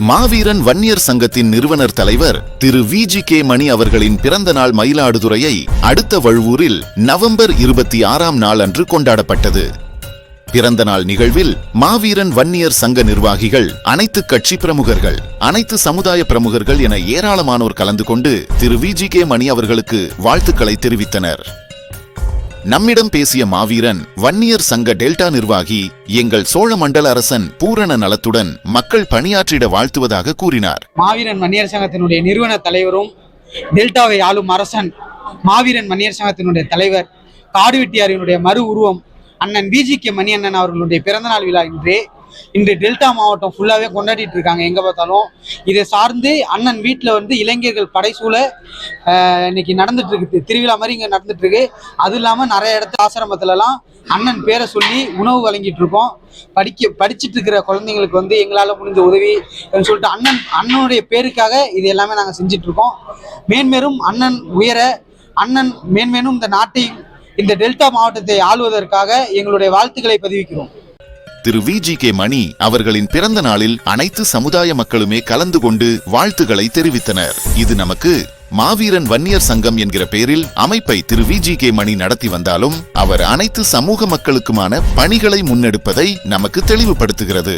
மாவீரன் வன்னியர் சங்கத்தின் நிறுவனர் தலைவர் திரு வி. ஜி. கே. மணி அவர்களின் பிறந்த நாள் மயிலாடுதுறையை அடுத்த வழுவூரில் நவம்பர் இருபத்தி ஆறாம் நாள் அன்று கொண்டாடப்பட்டது. பிறந்த நாள் நிகழ்வில் மாவீரன் வன்னியர் சங்க நிர்வாகிகள் அனைத்து கட்சி பிரமுகர்கள் அனைத்து சமுதாய பிரமுகர்கள் என ஏராளமானோர் கலந்து கொண்டு திரு வி. ஜி. கே. மணி அவர்களுக்கு வாழ்த்துக்களை தெரிவித்தனர். நம்மிடம் பேசிய மாவீரன் வன்னியர் சங்க டெல்டா நிர்வாகி எங்கள் சோழ மண்டல அரசன் பூரண நலத்துடன் மக்கள் பணியாற்றிட வாழ்த்துவதாக கூறினார். மாவீரன் வன்னியர் சங்கத்தினுடைய நிறுவன தலைவரும் டெல்டாவை ஆளும் அரசன் மாவீரன் வன்னியர் சங்கத்தினுடைய தலைவர் காடுவெட்டியாரினுடைய மறு உருவம் அண்ணன் பிஜி கே மணி அண்ணன் அவர்களுடைய பிறந்தநாள் விழா இன்று இன்று டெல்டா மாவட்டம் ஃபுல்லாகவே கொண்டாடிட்டு இருக்காங்க. எங்கே பார்த்தாலும் இதை சார்ந்து அண்ணன் வீட்டில் வந்து இளைஞர்கள் படைசூழ ஆஹ், இன்னைக்கு நடந்துட்டு இருக்கு. திருவிழா மாதிரி இங்கே நடந்துட்டு இருக்கு. அது இல்லாமல் நிறைய இடத்துல ஆசிரமத்துலலாம் அண்ணன் பேரை சொல்லி உணவு வழங்கிட்டு இருக்கோம். படிக்க படிச்சிட்டு இருக்கிற குழந்தைங்களுக்கு வந்து எங்களால் முடிஞ்ச உதவி சொல்லிட்டு அண்ணன் அண்ணனுடைய பேருக்காக இது எல்லாமே நாங்கள் செஞ்சுட்டு இருக்கோம். மேன்மேலும் அண்ணன் உயர அண்ணன் மேன்மேலும் இந்த நாட்டை இந்த டெல்டா மாவட்டத்தை ஆளுவதற்காக எங்களுடைய வாழ்த்துக்களை பதிவிக்கிறோம். திரு வி ஜி கே மணி அவர்களின் பிறந்த நாளில் அனைத்து சமுதாய மக்களுமே கலந்து கொண்டு வாழ்த்துக்களை தெரிவித்தனர். இது நமக்கு மாவீரன் வன்னியர் சங்கம் என்கிற பெயரில் அமைப்பை திரு வி ஜி கே மணி நடத்தி வந்தாலும் அவர் அனைத்து சமூக மக்களுக்குமான பணிகளை முன்னெடுப்பதை நமக்கு தெளிவுபடுத்துகிறது.